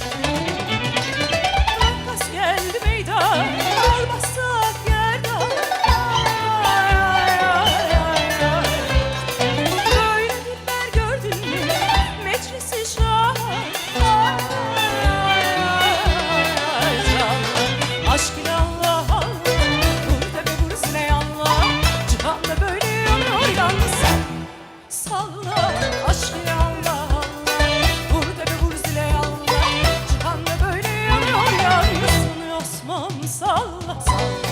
Thanks. tamam salla salla.